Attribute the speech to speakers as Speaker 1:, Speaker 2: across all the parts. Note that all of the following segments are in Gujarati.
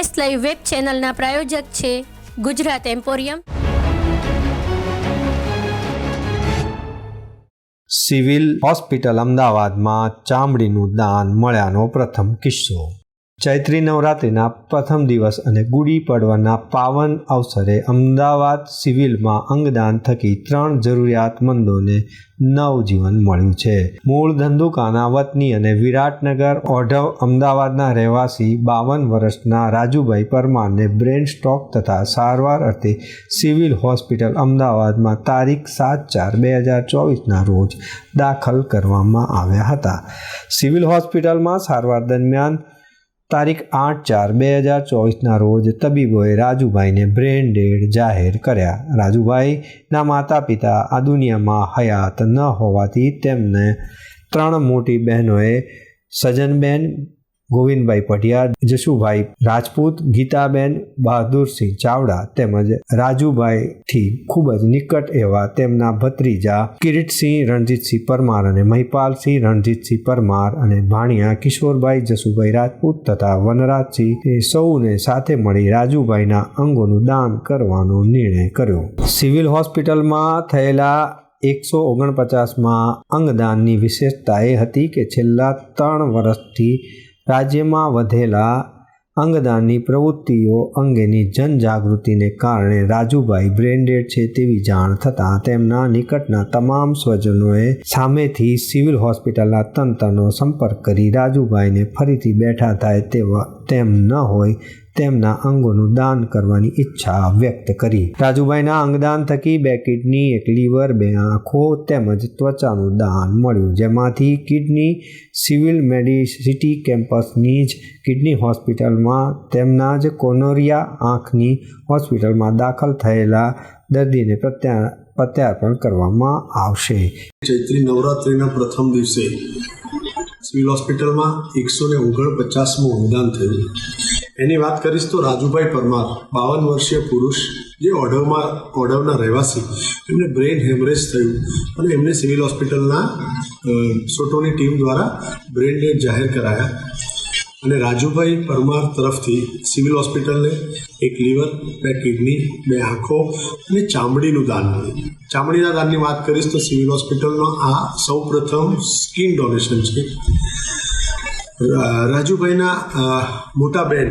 Speaker 1: ન્યૂઝ લાઈવ વેબ ચેનલના પ્રાયોજક છે ગુજરાત એમ્પોરિયમ.
Speaker 2: સિવિલ હોસ્પિટલ અમદાવાદમાં ચામડીનું દાન મળ્યાનો પ્રથમ કિસ્સો. ચૈત્રી નવરાત્રિના પ્રથમ દિવસ અને ગુડી પડવાના પાવન અવસરે અમદાવાદ સિવિલમાં અંગદાન થકી ત્રણ જરૂરિયાતમંદોને નવજીવન મળ્યું છે. મૂળ ધંધુકાના વતની અને વિરાટનગર, ઓઢવ અમદાવાદના રહેવાસી બાવન વર્ષના રાજુભાઈ પરમારને બ્રેન સ્ટ્રોક તથા સારવાર અર્થે સિવિલ હોસ્પિટલ અમદાવાદમાં તારીખ સાત ચાર બે હજાર ચોવીસના રોજ દાખલ કરવામાં આવ્યા હતા. સિવિલ હોસ્પિટલમાં સારવાર દરમિયાન તારીખ આઠ ચાર બે હજાર ચોવીસના રોજ તબીબોએ રાજુભાઈને બ્રેન ડેડ જાહેર કર્યા. રાજુભાઈના માતા પિતા આ દુનિયામાં હયાત ન હોવાથી તેમને ત્રણ મોટી બહેનોએ સજનબેન ગોવિંદભાઈ પઢિયાર જશુભાઈ રાજપૂત, ગીતાબેન બહાદુરસિંહ ચાવડા તેમજ રાજુભાઈથી ખૂબ જ નિકટ એવા તેમના ભત્રીજા કિરીટસિંહ, રણજીતસિંહ પરમાર અને મહિપાલસિંહ, રણજીતસિંહ પરમાર અને ભાણિયા, કિશોરભાઈ, જશુભાઈ રાજપૂત તથા વનરાજસિંહ એ સૌને સાથે મળી રાજુભાઈના અંગોનું દાન કરવાનો નિર્ણય કર્યો. સિવિલ હોસ્પિટલમાં થયેલા એકસો ઓગણપચાસમાં અંગદાનની વિશેષતા એ હતી કે છેલ્લા ત્રણ વર્ષથી રાજ્યમાં વધેલા અંગદાનની પ્રવૃત્તિઓ અંગેની જનજાગૃતિને કારણે રાજુભાઈ બ્રેન્ડેડ છે તેવી જાણ થતાં તેમના નિકટના તમામ સ્વજનોએ સામેથી સિવિલ હોસ્પિટલના તંત્રનો સંપર્ક કરી રાજુભાઈને ફરીથી બેઠા થાય તેવા તેમ ન હોય તેમના અંગોનું દાન કરવાની ઈચ્છા વ્યક્ત કરી. રાજુભાઈના અંગદાન થકી બે કિડની, એક લીવર, બે આંખો તેમજ ત્વચાનું દાન મળ્યું. જેમાંથી કિડની સિવિલ મેડિસિટી કેમ્પસની જ કિડની હોસ્પિટલમાં તેમના જ કોનોરિયા આંખની હોસ્પિટલમાં દાખલ થયેલા દર્દીને પ્રત્યા, પ્રત્યાર્પણ કરવામાં આવશે.
Speaker 3: ચૈત્રી નવરાત્રિના પ્રથમ દિવસે સિવિલ હોસ્પિટલમાં એકસો ને ઓગણપચાસમું અનુદાન થયું. એની વાત કરીશ તો રાજુભાઈ પરમાર, બાવન વર્ષીય પુરુષ, જે ઓઢવમાં, ઓઢવના રહેવાસી, એમને બ્રેન હેમરેજ થયું અને એમને સિવિલ હોસ્પિટલના સોટોની ટીમ દ્વારા બ્રેન ડેડ જાહેર કરાયા. અને રાજુભાઈ પરમાર તરફથી સિવિલ હોસ્પિટલને એક લીવર, બે કિડની, બે આંખો અને ચામડીનું દાન મળ્યું. ચામડીના દાનની વાત કરીશ તો સિવિલ હોસ્પિટલનો આ સૌ પ્રથમ સ્કિન ડોનેશન છે. રાજુભાઈના મોટા બેન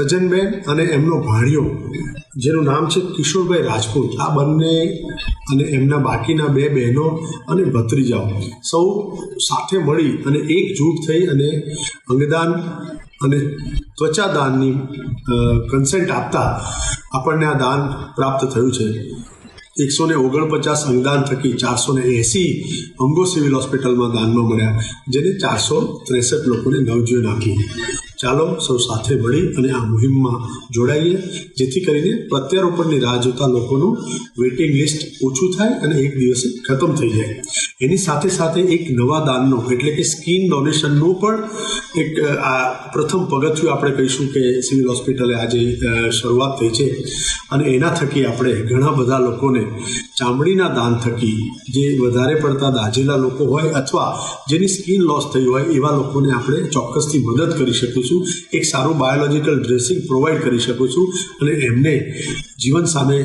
Speaker 3: સજનબેન અને એમનો ભાણિયો, જેનું નામ છે કિશોરભાઈ રાજપૂત. આ બંને અને એમના બાકીના બે બહેનો અને ભત્રીજાઓ. સૌ સાથે મળી અને એકજૂટ થઈ અને અંગદાન અને ત્વચાદાનની કન્સેન્ટ આપતા આપણને આ દાન પ્રાપ્ત થયું છે. એકસો ને ઓગણપચાસ અંગદાન થકી ચારસો ને એંસી અંગો સિવિલ હોસ્પિટલમાં દાનમાં મળ્યા, જેને ચારસો ત્રેસઠ લોકોને નવજીવન આપી ચાલો સૌ સાથે મળી અને આ મુહિમમાં જોડાઈએ, જેથી કરીને પ્રત્યારોપણની રાહ જોતા લોકોનું વેઇટિંગ લિસ્ટ ઓછું થાય અને એક દિવસે ખતમ થઈ જાય. એની સાથે સાથે એક નવા દાનનો, એટલે કે સ્કીન ડોનેશનનું પણ એક આ પ્રથમ પગથિયું આપણે કહીશું કે સિવિલ હોસ્પિટલે આજે શરૂઆત થઈ છે. અને એના થકી આપણે ઘણા બધા લોકોને ચામડીના દાન થકી જે વધારે પડતા દાઝેલા લોકો હોય અથવા જેની સ્કીન લોસ થઈ હોય એવા લોકોને આપણે ચોક્કસથી મદદ કરી શકીશું. એક સારું બાયોલોજિકલ ડ્રેસિંગ પ્રોવાઈડ કરી શકું છું અને એમને જીવન સામે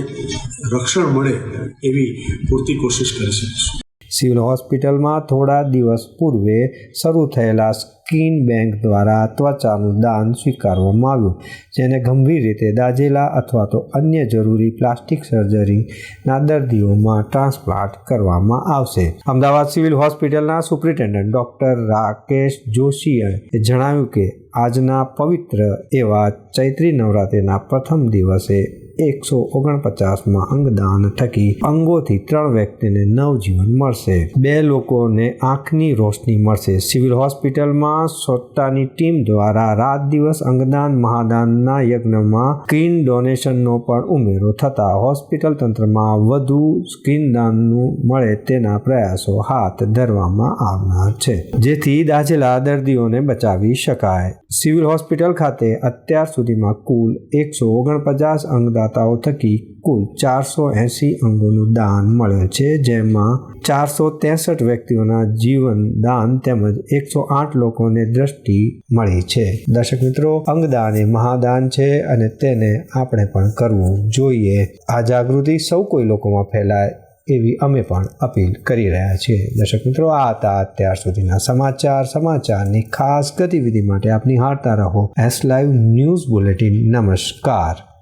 Speaker 3: રક્ષણ મળે એવી પૂરતી કોશિશ કરી શકીશું
Speaker 2: સિવિલ હોસ્પિટલમાં થોડા દિવસ પૂર્વે શરૂ થયેલા સ્કીન બેંક દ્વારા ત્વચાનું દાન સ્વીકારવામાં આવ્યું, જેને ગંભીર રીતે દાઝેલા અથવા તો અન્ય જરૂરી પ્લાસ્ટિક સર્જરીના દર્દીઓમાં ટ્રાન્સપ્લાન્ટ કરવામાં આવશે. અમદાવાદ સિવિલ હોસ્પિટલના સુપ્રિન્ટેન્ડન્ટ ડોક્ટર રાકેશ જોશીએ જણાવ્યું કે, આજના પવિત્ર એવા ચૈત્રી નવરાત્રિના પ્રથમ દિવસે એકસો ઓગણપચાસમાં અંગદાન થકી અંગોથી ત્રણ વ્યક્તિને નવજીવન મળશે. બે લોકોને આંખની રોશની મળશે. સિવિલ હોસ્પિટલમાં સોટ્ટાની ટીમ દ્વારા રાત દિવસ અંગદાન મહાદાનના યજ્ઞમાં સ્કીન ડોનેશનનો પણ ઉમેરો થતા હોસ્પિટલ તંત્રમાં વધુ સ્કિન દાનનું મળે તેના પ્રયાસો હાથ ધરવામાં આવનાર છે. જેથી દાઝેલા દર્દીઓને બચાવી શકાય. સિવિલ હોસ્પિટલ ખાતે અત્યાર સુધીમાં કુલ એકસો ઓગણપચાસ અંગદાન દાતાઓ થકી કુલ ચારસો એંસી અંગોનું દાન મળ્યું છે, જેમાં ચારસો ત્રેસઠ વ્યક્તિઓના જીવન દાન તેમજ એકસો આઠ લોકોને દ્રષ્ટિ મળી છે. દર્શક મિત્રો, અંગદાન એ મહાદાન છે અને તેને આપણે પણ કરવું જોઈએ. આ જાગૃતિ સૌ કોઈ લોકોમાં ફેલાય એવી અમે પણ અપીલ કરી રહ્યા છીએ. દર્શક મિત્રો, આ હતા અત્યાર સુધીના સમાચાર. સમાચારની ખાસ ગતિવિધિ માટે આપની હારતા રહો. એસ લાઈવ ન્યૂઝ બુલેટિન નમસ્કાર.